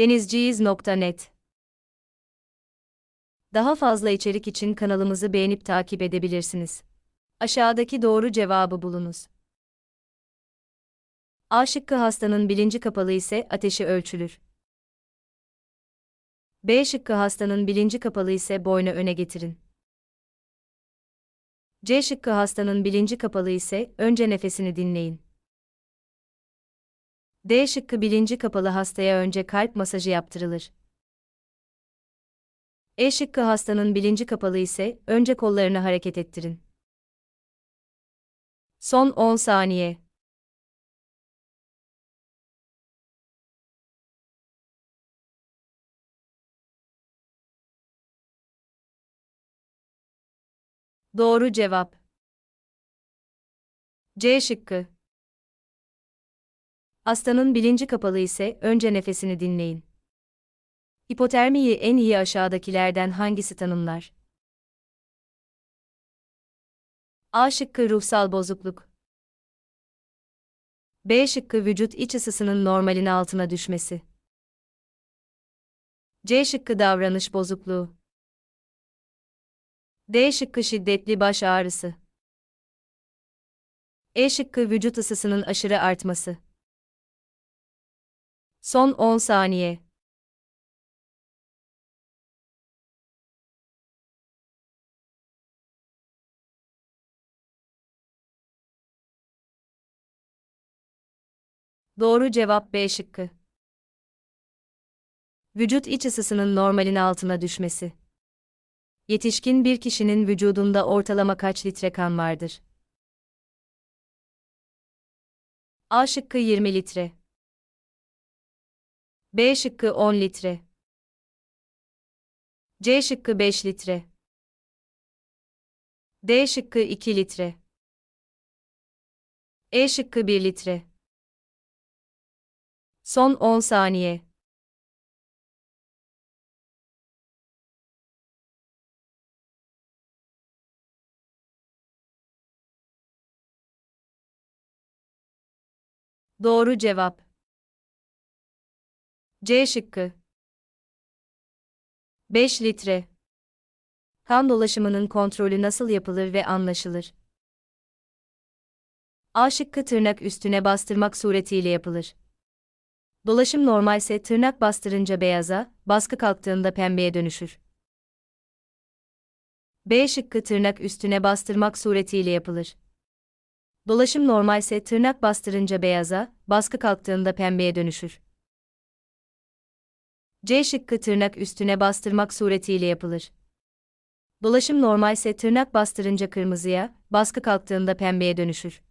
denizciyiz.net Daha fazla içerik için kanalımızı beğenip takip edebilirsiniz. Aşağıdaki doğru cevabı bulunuz. A şıkkı hastanın bilinci kapalı ise ateşi ölçülür. B şıkkı hastanın bilinci kapalı ise boynu öne getirin. C şıkkı hastanın bilinci kapalı ise önce nefesini dinleyin. D şıkkı bilinci kapalı hastaya önce kalp masajı yaptırılır. E şıkkı hastanın bilinci kapalı ise önce kollarını hareket ettirin. Son 10 saniye. Doğru cevap. C şıkkı. Hastanın bilinci kapalı ise önce nefesini dinleyin. Hipotermiyi en iyi aşağıdakilerden hangisi tanımlar? A şıkkı ruhsal bozukluk. B şıkkı vücut iç ısısının normalin altına düşmesi. C şıkkı davranış bozukluğu. D şıkkı şiddetli baş ağrısı. E şıkkı vücut ısısının aşırı artması. Son 10 saniye. Doğru cevap B şıkkı. Vücut iç ısısının normalin altına düşmesi. Yetişkin bir kişinin vücudunda ortalama kaç litre kan vardır? A şıkkı 20 litre. B şıkkı 10 litre. C şıkkı 5 litre. D şıkkı 2 litre. E şıkkı 1 litre. Son 10 saniye. Doğru cevap. C şıkkı. 5 litre. Kan dolaşımının kontrolü nasıl yapılır ve anlaşılır? A şıkkı tırnak üstüne bastırmak suretiyle yapılır. Dolaşım normalse tırnak bastırınca beyaza, baskı kalktığında pembeye dönüşür. B şıkkı tırnak üstüne bastırmak suretiyle yapılır. Dolaşım normalse tırnak bastırınca beyaza, baskı kalktığında pembeye dönüşür. C şıkkı tırnak üstüne bastırmak suretiyle yapılır. Dolaşım normalse tırnak bastırınca kırmızıya, baskı kalktığında pembeye dönüşür.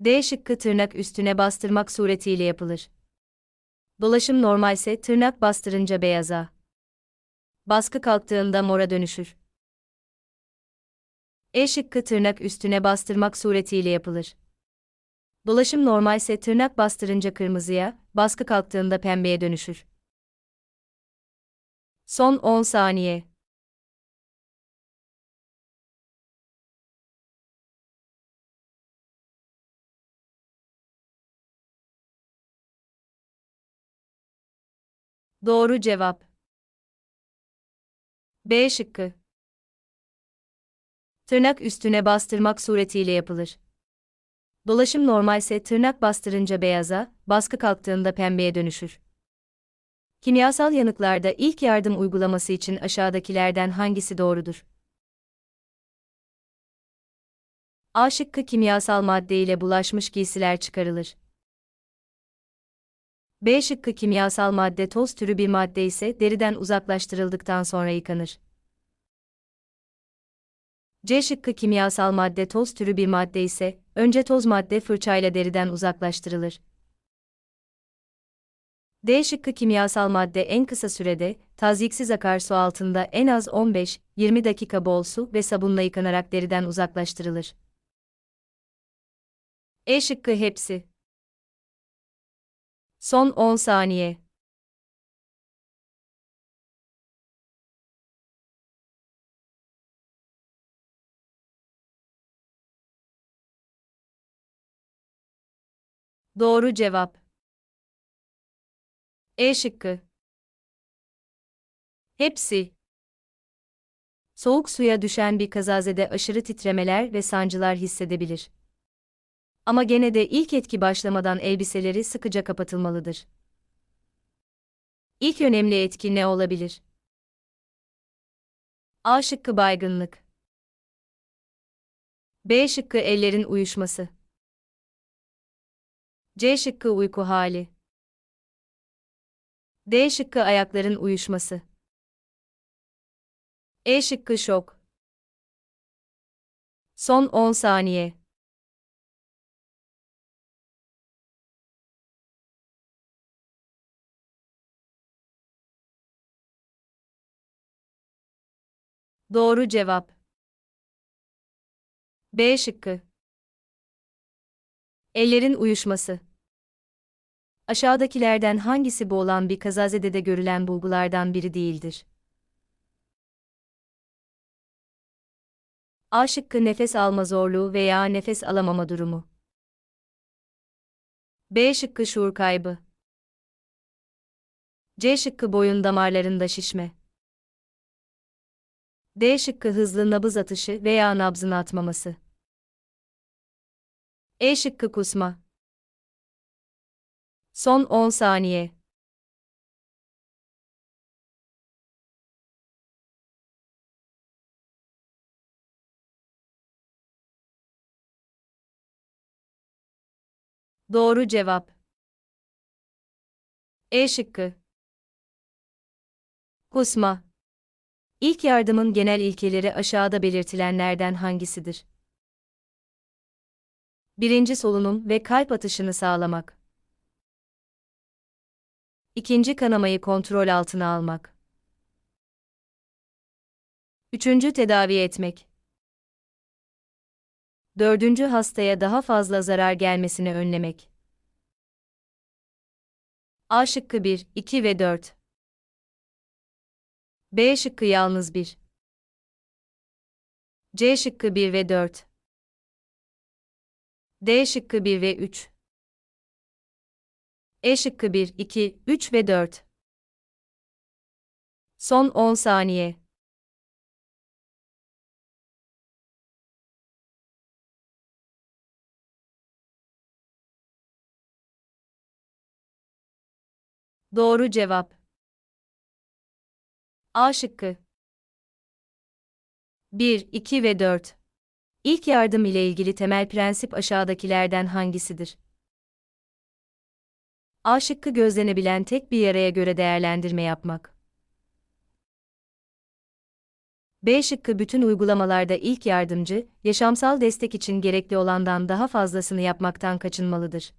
D şıkkı tırnak üstüne bastırmak suretiyle yapılır. Dolaşım normalse tırnak bastırınca beyaza, baskı kalktığında mora dönüşür. E şıkkı tırnak üstüne bastırmak suretiyle yapılır. Dolaşım normalse tırnak bastırınca kırmızıya, baskı kalktığında pembeye dönüşür. Son 10 saniye. Doğru cevap. B şıkkı. Tırnak üstüne bastırmak suretiyle yapılır. Dolaşım normalse tırnak bastırınca beyaza, baskı kalktığında pembeye dönüşür. Kimyasal yanıklarda ilk yardım uygulaması için aşağıdakilerden hangisi doğrudur? A şıkkı kimyasal madde ile bulaşmış giysiler çıkarılır. B şıkkı kimyasal madde toz türü bir madde ise deriden uzaklaştırıldıktan sonra yıkanır. C şıkkı kimyasal madde toz türü bir madde ise, önce toz madde fırçayla deriden uzaklaştırılır. D şıkkı kimyasal madde en kısa sürede, tazyiksiz akarsu altında en az 15-20 dakika bol su ve sabunla yıkanarak deriden uzaklaştırılır. E şıkkı hepsi. Son 10 saniye. Doğru cevap. E şıkkı. Hepsi. Soğuk suya düşen bir kazazede aşırı titremeler ve sancılar hissedebilir. Ama gene de ilk etki başlamadan elbiseleri sıkıca kapatılmalıdır. İlk önemli etki ne olabilir? A şıkkı baygınlık. B şıkkı ellerin uyuşması. C şıkkı uyku hali. D şıkkı ayakların uyuşması. E şıkkı şok. Son 10 saniye. Doğru cevap. B şıkkı. Ellerin uyuşması. Aşağıdakilerden hangisi bu olan bir kazazedede görülen bulgulardan biri değildir? A şıkkı nefes alma zorluğu veya nefes alamama durumu. B şıkkı şuur kaybı. C şıkkı boyun damarlarında şişme. D şıkkı hızlı nabız atışı veya nabzın atmaması. E şıkkı kusma. Son 10 saniye. Doğru cevap. E şıkkı. Kusma. İlk yardımın genel ilkeleri aşağıda belirtilenlerden hangisidir? Birinci solunum ve kalp atışını sağlamak. İkinci kanamayı kontrol altına almak. Üçüncü tedavi etmek. Dördüncü hastaya daha fazla zarar gelmesini önlemek. A şıkkı 1, 2 ve 4. B şıkkı yalnız 1. C şıkkı 1 ve 4. D şıkkı 1 ve 3. E şıkkı 1, 2, 3 ve 4. Son 10 saniye. Doğru cevap. A şıkkı. 1, 2 ve 4. İlk yardım ile ilgili temel prensip aşağıdakilerden hangisidir? A şıkkı gözlenebilen tek bir yaraya göre değerlendirme yapmak. B şıkkı bütün uygulamalarda ilk yardımcı, yaşamsal destek için gerekli olandan daha fazlasını yapmaktan kaçınmalıdır.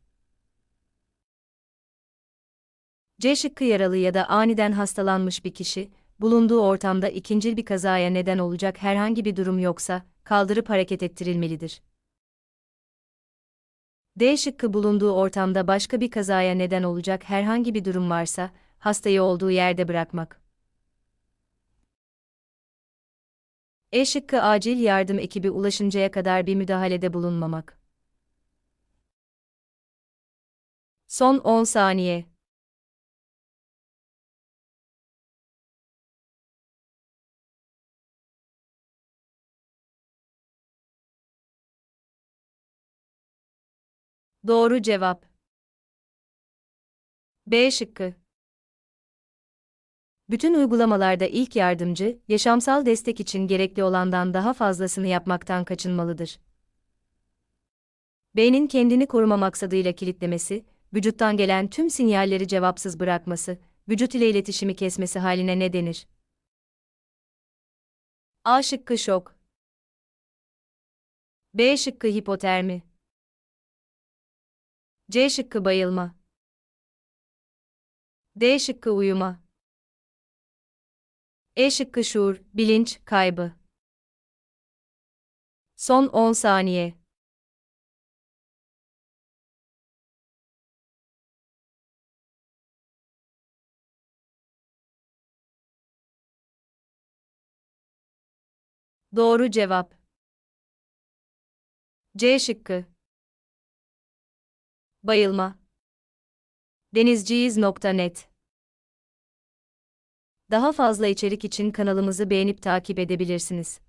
C şıkkı yaralı ya da aniden hastalanmış bir kişi, bulunduğu ortamda ikincil bir kazaya neden olacak herhangi bir durum yoksa, kaldırıp hareket ettirilmelidir. D şıkkı bulunduğu ortamda başka bir kazaya neden olacak herhangi bir durum varsa, hastayı olduğu yerde bırakmak. E şıkkı acil yardım ekibi ulaşıncaya kadar bir müdahalede bulunmamak. Son 10 saniye. Doğru cevap. B şıkkı. Bütün uygulamalarda ilk yardımcı, yaşamsal destek için gerekli olandan daha fazlasını yapmaktan kaçınmalıdır. Beynin kendini koruma maksadıyla kilitlemesi, vücuttan gelen tüm sinyalleri cevapsız bırakması, vücut ile iletişimi kesmesi haline ne denir? A şıkkı şok. B şıkkı hipotermi. C şıkkı bayılma. D şıkkı uyuma. E şıkkı şuur, bilinç, kaybı. Son 10 saniye. Doğru cevap. C şıkkı. Bayılma. Denizciyiz.net Daha fazla içerik için kanalımızı beğenip takip edebilirsiniz.